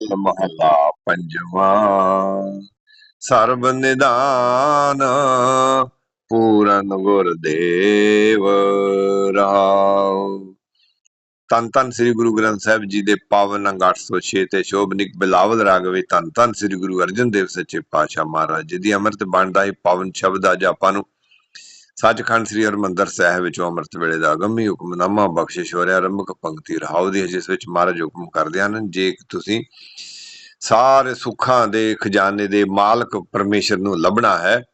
ਮਹਲਾ ਪੰਜਵਾਂ ਸਰਬ ਨਿਦਾਨ ਪੂਰਨ ਗੁਰਦੇਵ ਰਾਉ। ਤਨ ਤਨ ਸ੍ਰੀ ਗੁਰੂ ਗ੍ਰੰਥ ਸਾਹਿਬ ਜੀ ਦੇ ਪਾਵਨ ਅੰਗ 806 ਤੇ ਸ਼ੋਭਨਿਕ ਬਿਲਾਵਲ ਰਾਗ ਵਿੱਚ ਤਨ ਤਨ ਸ੍ਰੀ ਗੁਰੂ ਅਰਜਨ ਦੇਵ ਸੱਚੇ ਪਾਤਸ਼ਾਹ ਮਹਾਰਾਜ ਜੀ ਦੀ ਅੰਮ੍ਰਿਤ ਬਾਣੀ ਹੀ ਪਾਵਨ ਸ਼ਬਦ ਅੱਜ ਆਪਾਂ ਨੂੰ ਸੱਚਖੰਡ ਸ੍ਰੀ ਹਰਮੰਦਰ ਸਾਹਿਬ ਵਿੱਚੋਂ ਅੰਮ੍ਰਿਤ ਵੇਲੇ ਦਾ ਅਗੰਮੀ ਹੁਕਮਨਾਮਾ ਬਖਸ਼ਿਸ਼ ਹੋ ਰਿਹਾ। ਆਰੰਭਕ ਪੰਕਤੀ ਰਹਾਉ ਦੀ ਜਿਸ ਵਿੱਚ ਮਹਾਰਾਜ ਹੁਕਮ ਕਰਦੇ ਹਨ, ਜੇ ਤੁਸੀਂ ਸਾਰੇ ਸੁੱਖਾਂ ਦੇ ਖਜ਼ਾਨੇ ਦੇ ਮਾਲਕ ਪਰਮੇਸ਼ਰ ਨੂੰ ਲੱਭਣਾ ਹੈ,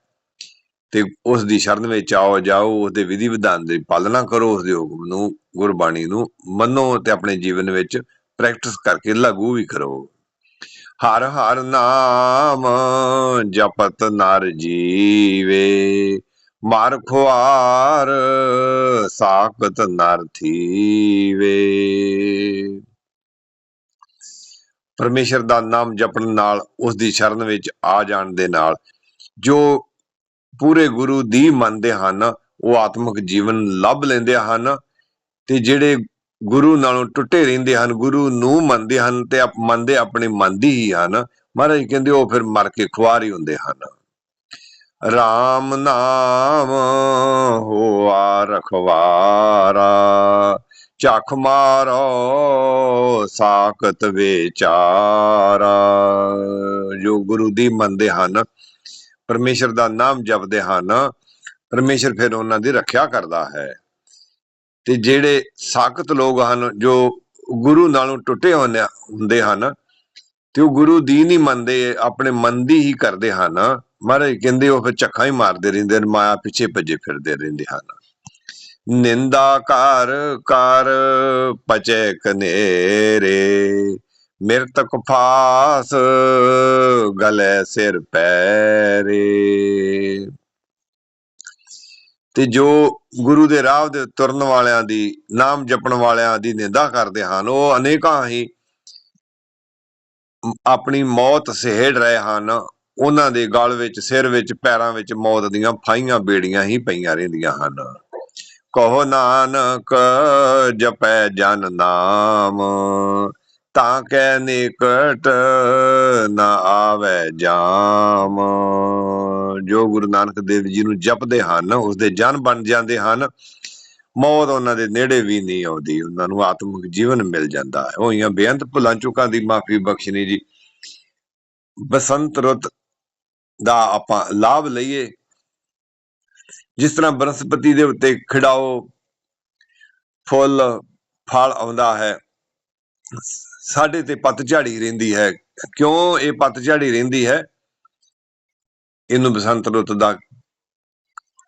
ਤੇ ਉਸ ਦੀ ਸ਼ਰਨ ਵਿੱਚ ਆਓ, ਜਾਓ, ਉਸ ਦੇ ਵਿਧੀ ਵਿਧਾਨ ਦੀ ਪਾਲਣਾ ਕਰੋ, ਉਸ ਦੇ ਹੁਕਮ ਨੂੰ, ਗੁਰਬਾਣੀ ਨੂੰ ਮੰਨੋ ਤੇ ਆਪਣੇ ਜੀਵਨ ਵਿੱਚ ਪ੍ਰੈਕਟਿਸ ਕਰਕੇ ਲਾਗੂ ਵੀ ਕਰੋ। ਹਰ ਹਰ ਨਾਮ ਜਪਤ ਨਰ ਜੀਵੇ। ਮਾਰ ਖੁਆਰ, ਸਾਖਤ ਨਰ ਥੀਵੇ। ਪਰਮੇਸ਼ਰ ਦਾ ਨਾਮ ਜਪਣ ਨਾਲ ਉਸ ਦੀ ਸ਼ਰਨ ਵਿੱਚ ਆ ਜਾਣ ਦੇ ਨਾਲ ਜੋ ਪੂਰੇ ਗੁਰੂ ਦੀ ਮੰਨਦੇ ਹਨ, ਉਹ ਆਤਮਿਕ ਜੀਵਨ ਲੱਭ ਲੈਂਦੇ ਹਨ ਤੇ ਜਿਹੜੇ ਗੁਰੂ ਨਾਲੋਂ ਟੁੱਟੇ ਰਹਿੰਦੇ ਹਨ, ਗੁਰੂ ਨੂੰ ਮੰਨਦੇ ਹਨ ਤੇ ਆਪ ਮੰਨਦੇ ਆਪਣੇ ਮਨ ਹੀ ਹਨ। ਮਹਾਰਾਜ ਕਹਿੰਦੇ ਉਹ ਫਿਰ ਮਰ ਕੇ ਖੁਆਰ ਹੀ ਹੁੰਦੇ ਹਨ। RAM ਨਾਮ ਹੋਆ ਰਖਵਾਰਾ, ਚੱਖ ਮਾਰੋ ਸਾਖਤ ਵਿਚਾਰਾ। ਜੋ ਗੁਰੂ ਦੀ ਮੰਨਦੇ ਹਨ, ਪਰਮੇਸ਼ਰ ਦਾ ਨਾਮ ਜਪਦੇ ਹਨ, ਪਰਮੇਸ਼ਰ ਫਿਰ ਉਹਨਾਂ ਦੀ ਰੱਖਿਆ ਕਰਦਾ ਹੈ। ਤੇ ਜਿਹੜੇ ਸਾਖਤ ਲੋਕ ਹਨ, ਜੋ ਗੁਰੂ ਨਾਲੋਂ ਟੁੱਟੇ ਹੁੰਦੇ ਹੁੰਦੇ ਹਨ, ਤੇ ਉਹ ਗੁਰੂ ਦੀ ਨਹੀਂ ਮੰਨਦੇ, ਆਪਣੇ ਮਨ ਦੀ ਹੀ ਕਰਦੇ ਹਨ। ਮਹਾਰਾਜ ਕਹਿੰਦੇ ਉਹ ਫਿਰ ਝੱਖਾਂ ਹੀ ਮਾਰਦੇ ਰਹਿੰਦੇ ਨੇ ਮਾਇਆ ਪਿੱਛੇ ਭੱਜੇ ਫਿਰਦੇ ਰਹਿੰਦੇ ਹਨ। ਨਿੰਦਾ ਕਰ ਕਰ ਪਚੇ ਕਨੇਰੇ ਮਿਰਤਕ ਫਾਸ ਗਲੇ ਸਿਰ ਪੈਰੇ। ਤੇ ਜੋ ਗੁਰੂ ਦੇ ਰਾਹ ਦੇ ਤੁਰਨ ਵਾਲਿਆਂ ਦੀ, ਨਾਮ ਜਪਣ ਵਾਲਿਆਂ ਦੀ ਨਿੰਦਾ ਕਰਦੇ ਹਨ, ਉਹ ਅਨੇਕਾਂ ਹੀ ਆਪਣੀ ਮੌਤ ਸਹਿੜ ਰਹੇ ਹਨ। ਉਹਨਾਂ ਦੇ ਗਲ ਵਿੱਚ, ਸਿਰ ਵਿੱਚ, ਪੈਰਾਂ ਵਿੱਚ ਮੌਤ ਦੀਆਂ ਫਾਈਆਂ ਬੇੜੀਆਂ ਹੀ ਪਈਆਂ ਰਹਿੰਦੀਆਂ ਹਨ। ਕਹੋ ਨਾਨਕ, ਜਪੈ ਜਨ ਨਾਮ, ਤਾਂ ਕੈ ਨਿਕਟ ਨਾ ਆਵੇ ਜਾਮ। ਜੋ ਗੁਰੂ ਨਾਨਕ ਦੇਵ ਜੀ ਨੂੰ ਜਪਦੇ ਹਨ ਉਸ ਦੇ ਜਨ ਬਣ ਜਾਂਦੇ ਹਨ। ਮੌਤ ਉਹਨਾਂ ਦੇ ਨੇੜੇ ਵੀ ਨਹੀਂ ਆਉਂਦੀ, ਉਹਨਾਂ ਨੂੰ ਆਤਮਿਕ ਜੀਵਨ ਮਿਲ ਜਾਂਦਾ ਹੈ। ਹੋਈਆਂ ਬੇਅੰਤ ਭੁੱਲਾਂ ਚੁੱਕਾਂ ਦੀ ਮਾਫੀ ਬਖਸ਼ਣੀ ਜੀ। ਬਸੰਤ ਰੁੱਤ ਦਾ ਆਪਾਂ ਲਾਭ ਲਈਏ। ਜਿਸ ਤਰ੍ਹਾਂ ਬਨਸਪਤੀ ਦੇ ਉੱਤੇ ਖਿੜਾਓ ਫੁੱਲ, ਫਲ ਆਉਂਦਾ ਹੈ। ਸਾਡੇ ਤੇ ਪੱਤ ਝਾੜੀ ਰਹਿੰਦੀ ਹੈ। ਕਿਉਂ ਇਹ ਪੱਤ ਰਹਿੰਦੀ ਹੈ? ਇਹਨੂੰ ਬਸੰਤ ਰੁੱਤ ਦਾ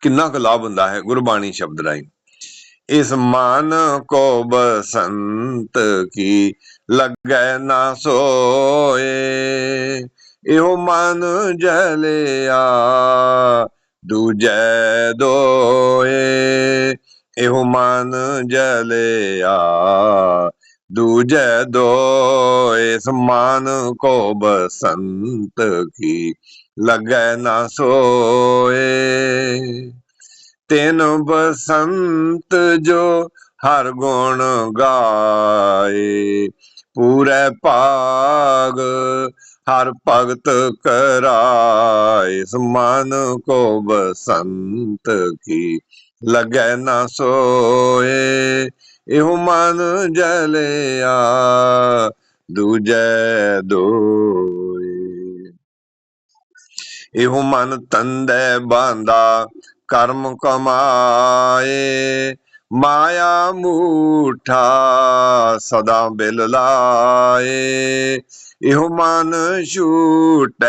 ਕਿੰਨਾ ਕੁ ਲਾਭ ਹੁੰਦਾ ਹੈ? ਗੁਰਬਾਣੀ ਸ਼ਬਦ ਰਾਈ ਇਸ ਮਾਨ ਕੋ ਬਸੰਤ ਕੀ ਲੱਗੈ ਨਾ ਸੋਏ। ਇਹੋ ਮਨ ਜਲਿਆ, ਦੂਜੈ ਦੋਏ। ਇਹੋ ਮਨ ਜਲਿਆ, ਦੂਜੈ ਦੋਏ। ਸਮਾਨ ਕੋ ਬਸੰਤ ਕੀ ਲੱਗੈ ਨਾ ਸੋਏ। ਤੈਨ ਬਸੰਤ ਜੋ ਹਰ ਗੁਣ ਗਾਏ। ਪੂਰੇ ਭਾਗ ਹਰ ਭਗਤ ਕਰਾਏ। ਸਮਾਨ ਕੋ ਬਸੰਤ ਕੀ ਲੱਗੈ ਨਾ ਸੋਏ। ਇਹੋ ਮਨ ਜਲਿਆ, ਦੂਜੈ ਦੋਏ। ਇਹੋ ਮਨ ਤੰਦੇ ਬਾਂਦਾ, ਕਰਮ ਕਮਾਏ। ਮਾਇਆ ਮੂਠਾ ਸਦਾ ਬਿਲ ਲਾਏ। ਇਹੋ ਮਨ ਛੂਟੈ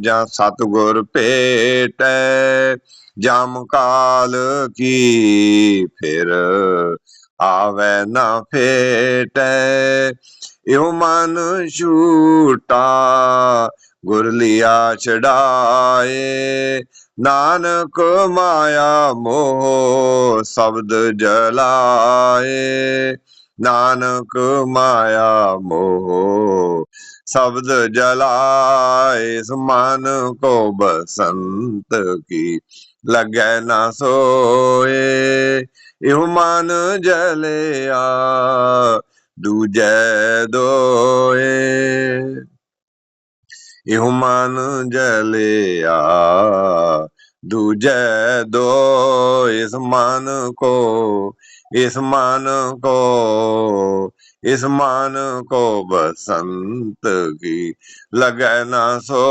ਜਾਂ ਸਤਗੁਰ ਭੇਟੈ। ਜਮ ਕਾਲ ਕੀ ਫਿਰ ਆਵੇ ਨਾ ਫੇਟੈ। ਇਹੋ ਮਨ ਛੂਟਾ ਗੁਰ ਲਿਆ ਛਡਾਏ। ਨਾਨਕ ਮਾਇਆ ਮੋਹ ਸ਼ਬਦ ਜਲਾਏ। ਨਾਨਕ ਮਾਇਆ ਮੋਹ ਸ਼ਬਦ ਜਲਾਏ। ਸਮਨ ਕੋ ਬਸੰਤ ਕੀ ਲਗੈ ਨਾ ਸੋਏ। ਇਹੋ ਮਨ ਜਲਿਆ, ਦੂਜੈ ਦੋਏ। ਇਹੋ ਮਨ ਜਲਿਆ, ਦੂਜੈ ਦੋ ਇਸ ਮਨ ਕੋ, ਇਸ ਮਨ ਕੋ, ਇਸ ਮਨ ਕੋ ਬਸੰਤ ਕੀ ਲਗੈ ਨਾ ਸੋ।